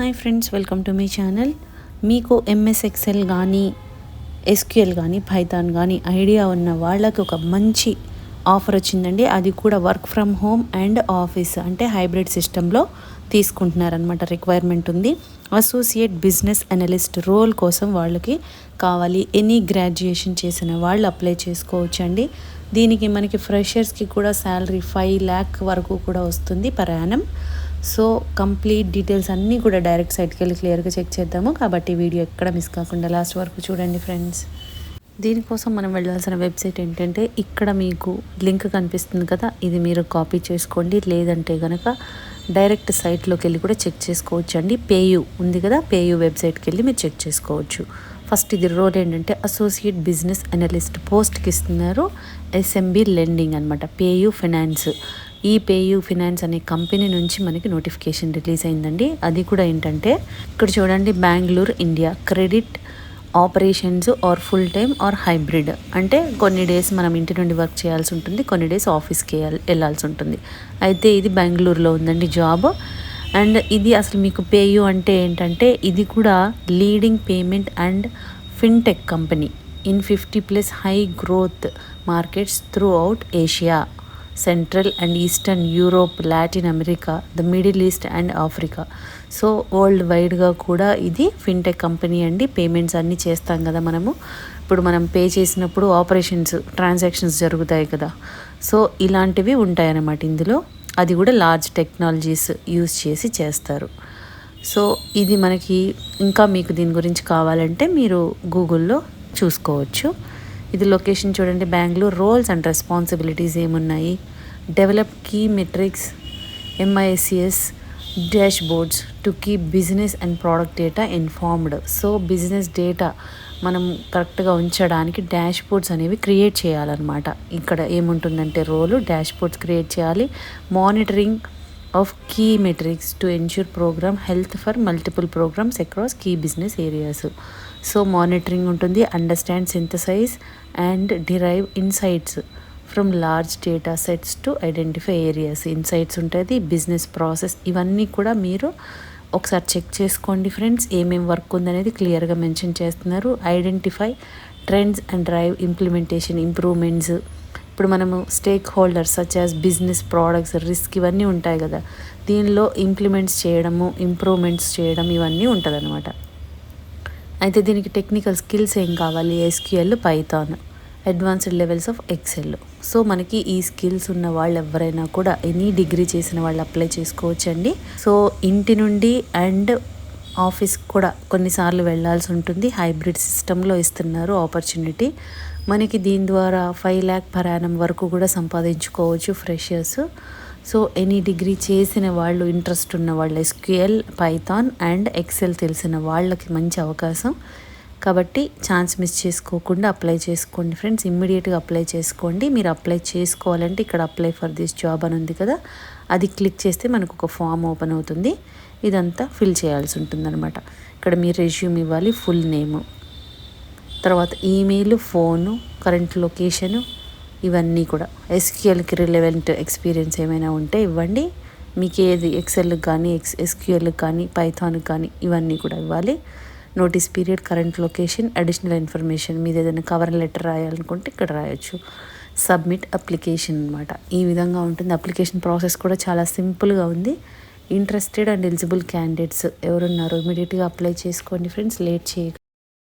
Hi friends welcome to మీ channel. మీకు MS Excel కానీ ఎస్క్యూఎల్ కానీ పైథాన్ కానీ ఐడియా ఉన్న వాళ్ళకి ఒక మంచి ఆఫర్ వచ్చిందండి. అది కూడా work from home and office అంటే హైబ్రిడ్ సిస్టంలో తీసుకుంటున్నారనమాట రిక్వైర్మెంట్ ఉంది. అసోసియేట్ బిజినెస్ అనలిస్ట్ రోల్ కోసం వాళ్ళకి కావాలి. ఎనీ గ్రాడ్యుయేషన్ చేసిన వాళ్ళు అప్లై చేసుకోవచ్చండి. దీనికి మనకి ఫ్రెషర్స్కి కూడా శాలరీ ఫైవ్ ల్యాక్ వరకు కూడా వస్తుంది ప్రయాణం సో కంప్లీట్ డీటెయిల్స్ అన్నీ కూడా డైరెక్ట్ సైట్కి వెళ్ళి క్లియర్గా చెక్ చేద్దాము. కాబట్టి వీడియో ఎక్కడ మిస్ కాకుండా లాస్ట్ వరకు చూడండి ఫ్రెండ్స్. దీనికోసం మనం వెళ్ళాల్సిన వెబ్సైట్ ఏంటంటే ఇక్కడ మీకు లింక్ కనిపిస్తుంది కదా ఇది మీరు కాపీ చేసుకోండి. లేదంటే కనుక డైరెక్ట్ సైట్లోకి వెళ్ళి కూడా చెక్ చేసుకోవచ్చు అండి. పేయూ ఉంది కదా పేయూ వెబ్సైట్కి వెళ్ళి మీరు చెక్ చేసుకోవచ్చు. ఫస్ట్ ఇది రోల్ ఏంటంటే అసోసియేట్ బిజినెస్ అనలిస్ట్ పోస్ట్కి ఇస్తున్నారు ఎస్ఎంబి లెండింగ్ అనమాట పేయూ ఫినాన్స్. ఈ పేయూ ఫినాన్స్ అనే కంపెనీ నుంచి మనకి నోటిఫికేషన్ రిలీజ్ అయిందండి. అది కూడా ఏంటంటే ఇక్కడ చూడండి Bengaluru India. Credit operations or full time or hybrid. అంటే కొన్ని డేస్ మనం ఇంటి నుండి వర్క్ చేయాల్సి ఉంటుంది కొన్ని డేస్ ఆఫీస్కి వెళ్ళాల్సి ఉంటుంది. అయితే ఇది బెంగళూరులో ఉందండి జాబ్. అండ్ ఇది అసలు మీకు పేయూ అంటే ఏంటంటే ఇది కూడా leading payment and fintech company. In fifty plus high growth markets throughout Asia. Central and eastern Europe Latin America the middle east and Africa so world వైడ్గా కూడా ఇది ఫిన్టెక్ కంపెనీ అండి. పేమెంట్స్ అన్నీ చేస్తాం కదా మనము. ఇప్పుడు మనం పే చేసినప్పుడు ఆపరేషన్స్ ట్రాన్సాక్షన్స్ జరుగుతాయి కదా. సో ఇలాంటివి ఉంటాయన్నమాట ఇందులో. అది కూడా లార్జ్ టెక్నాలజీస్ యూస్ చేసి చేస్తారు. సో ఇది మనకి ఇంకా మీకు దీని గురించి కావాలంటే మీరు గూగుల్లో చూసుకోవచ్చు. ఇది లొకేషన్ చూడండి బెంగళూరు రోల్స్ అండ్ రెస్పాన్సిబిలిటీస్ ఏమున్నాయి? Develop key metrics MIS dashboards to keep business and product data informed. So business data మనం కరెక్ట్గా ఉంచడానికి డాష్ బోర్డ్స్ అనేవి క్రియేట్ చేయాలన్నమాట. ఇక్కడ ఏముంటుందంటే రోలు డాష్ బోర్డ్స్ క్రియేట్ చేయాలి. Monitoring of key metrics to ensure program health for multiple programs across key business areas. So monitoring ఉంటుంది understand synthesize and derive insights from large data sets to identify areas insights ఉంటుంది business process ఇవన్నీ కూడా మీరు ఒకసారి check చేసుకోండి friends ఏమేమి work ఉందనేది క్లియర్గా మెన్షన్ చేస్తున్నారు. Identify trends and drive implementation improvements ఇప్పుడు మనము stakeholders such as business products risk ఇవన్నీ ఉంటాయి కదా దీనిలో ఇంప్లిమెంట్స్ చేయడము ఇంప్రూవ్మెంట్స్ చేయడం ఇవన్నీ ఉంటుందన్నమాట. అయితే దీనికి టెక్నికల్ స్కిల్స్ ఏం కావాలి? SQL Python advanced levels of Excel so మనకి ఈ స్కిల్స్ ఉన్న వాళ్ళు ఎవరైనా కూడా ఎనీ డిగ్రీ చేసిన వాళ్ళు అప్లై చేసుకోవచ్చండి. సో ఇంటి నుండి అండ్ ఆఫీస్కి కూడా కొన్నిసార్లు వెళ్ళాల్సి ఉంటుంది. హైబ్రిడ్ సిస్టంలో ఇస్తున్నారు ఆపర్చునిటీ మనకి దీని ద్వారా ఫైవ్ ల్యాక్ పరాణం వరకు కూడా సంపాదించుకోవచ్చు ఫ్రెషర్స్ సో ఎనీ డిగ్రీ చేసిన వాళ్ళు ఇంట్రెస్ట్ ఉన్న వాళ్ళు ఎస్క్యూఎల్ పైథాన్ అండ్ ఎక్సెల్ తెలిసిన వాళ్ళకి మంచి అవకాశం. కాబట్టి ఛాన్స్ మిస్ చేసుకోకుండా అప్లై చేసుకోండి ఫ్రెండ్స్. ఇమ్మీడియట్గా అప్లై చేసుకోండి. మీరు అప్లై చేసుకోవాలంటే ఇక్కడ అప్లై ఫర్ దిస్ జాబ్ అని ఉంది కదా అది క్లిక్ చేస్తే మనకు ఒక ఫామ్ ఓపెన్ అవుతుంది. ఇదంతా ఫిల్ చేయాల్సి ఉంటుందన్నమాట. ఇక్కడ మీరు రెజ్యూమ్ ఇవ్వాలి ఫుల్ నేము. తర్వాత ఈమెయిల్ ఫోను కరెంట్ లొకేషను ఇవన్నీ కూడా. ఎస్క్యూఎల్కి రిలవెంట్ ఎక్స్పీరియన్స్ ఏమైనా ఉంటే ఇవ్వండి. మీకు ఏది ఎక్సెల్కి కానీ ఎక్స్ ఎస్క్యూఎల్కి కానీ పైథాన్కి కానీ ఇవన్నీ కూడా ఇవ్వాలి. Notice period current location additional information మీద ఏదైనా కవర్ లెటర్ రాయాలనుకుంటే ఇక్కడ రాయొచ్చు. సబ్మిట్ అప్లికేషన్ అనమాట ఈ విధంగా ఉంటుంది. అప్లికేషన్ ప్రాసెస్ కూడా చాలా సింపుల్గా ఉంది. ఇంట్రెస్టెడ్ అండ్ ఎలిజిబుల్ క్యాండిడేట్స్ ఎవరున్నారో ఇమీడియట్గా అప్లై చేసుకోండి ఫ్రెండ్స్ లేట్ చేయక